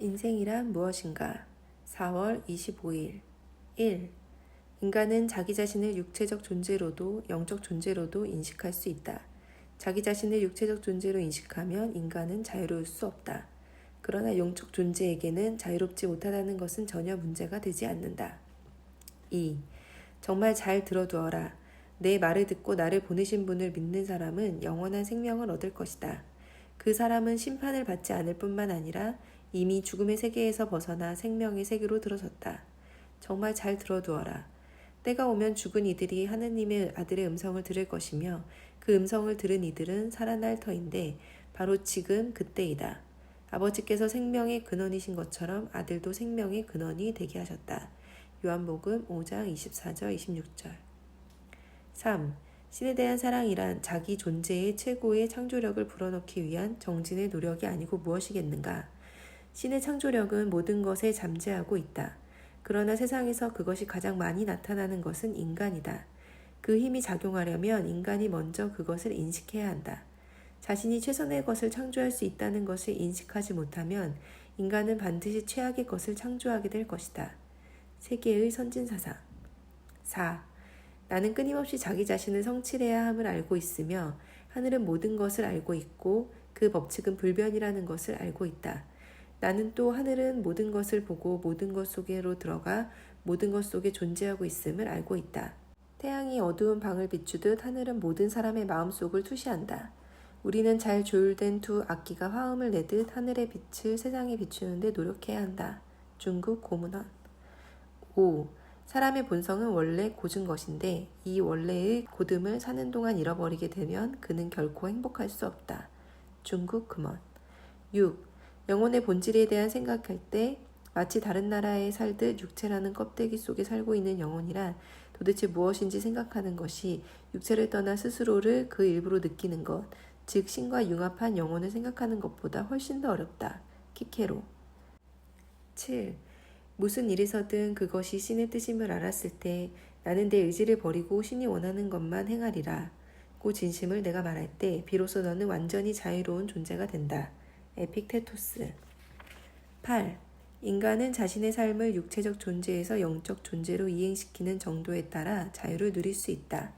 인생이란 무엇인가? 4월 25일 1. 인간은 자기 자신을 육체적 존재로도 영적 존재로도 인식할 수 있다. 자기 자신을 육체적 존재로 인식하면 인간은 자유로울 수 없다. 그러나 영적 존재에게는 자유롭지 못하다는 것은 전혀 문제가 되지 않는다. 2. 정말 잘 들어두어라. 내 말을 듣고 나를 보내신 분을 믿는 사람은 영원한 생명을 얻을 것이다. 그 사람은 심판을 받지 않을 뿐만 아니라 이미 죽음의 세계에서 벗어나 생명의 세계로 들어섰다. 정말 잘 들어두어라. 때가 오면 죽은 이들이 하느님의 아들의 음성을 들을 것이며 그 음성을 들은 이들은 살아날 터인데 바로 지금 그때이다. 아버지께서 생명의 근원이신 것처럼 아들도 생명의 근원이 되게 하셨다. 요한복음 5장 24절 26절 3. 신에 대한 사랑이란 자기 존재의 최고의 창조력을 불어넣기 위한 정진의 노력이 아니고 무엇이겠는가? 신의 창조력은 모든 것에 잠재하고 있다. 그러나 세상에서 그것이 가장 많이 나타나는 것은 인간이다. 그 힘이 작용하려면 인간이 먼저 그것을 인식해야 한다. 자신이 최선의 것을 창조할 수 있다는 것을 인식하지 못하면 인간은 반드시 최악의 것을 창조하게 될 것이다. 세계의 선진사상 4. 나는 끊임없이 자기 자신을 성취해야 함을 알고 있으며 하늘은 모든 것을 알고 있고 그 법칙은 불변이라는 것을 알고 있다. 나는 또 하늘은 모든 것을 보고 모든 것 속으로 들어가 모든 것 속에 존재하고 있음을 알고 있다. 태양이 어두운 방을 비추듯 하늘은 모든 사람의 마음속을 투시한다. 우리는 잘 조율된 두 악기가 화음을 내듯 하늘의 빛을 세상에 비추는데 노력해야 한다. 중국 고문원 5. 사람의 본성은 원래 고준 것인데 이 원래의 고듬을 사는 동안 잃어버리게 되면 그는 결코 행복할 수 없다. 중국 금원 6. 영혼의 본질에 대한 생각할 때 마치 다른 나라에 살듯 육체라는 껍데기 속에 살고 있는 영혼이란 도대체 무엇인지 생각하는 것이 육체를 떠나 스스로를 그 일부로 느끼는 것, 즉 신과 융합한 영혼을 생각하는 것보다 훨씬 더 어렵다. 키케로 7. 무슨 일에서든 그것이 신의 뜻임을 알았을 때 나는 내 의지를 버리고 신이 원하는 것만 행하리라. 고 진심을 내가 말할 때 비로소 너는 완전히 자유로운 존재가 된다. 에픽테토스 8. 인간은 자신의 삶을 육체적 존재에서 영적 존재로 이행시키는 정도에 따라 자유를 누릴 수 있다.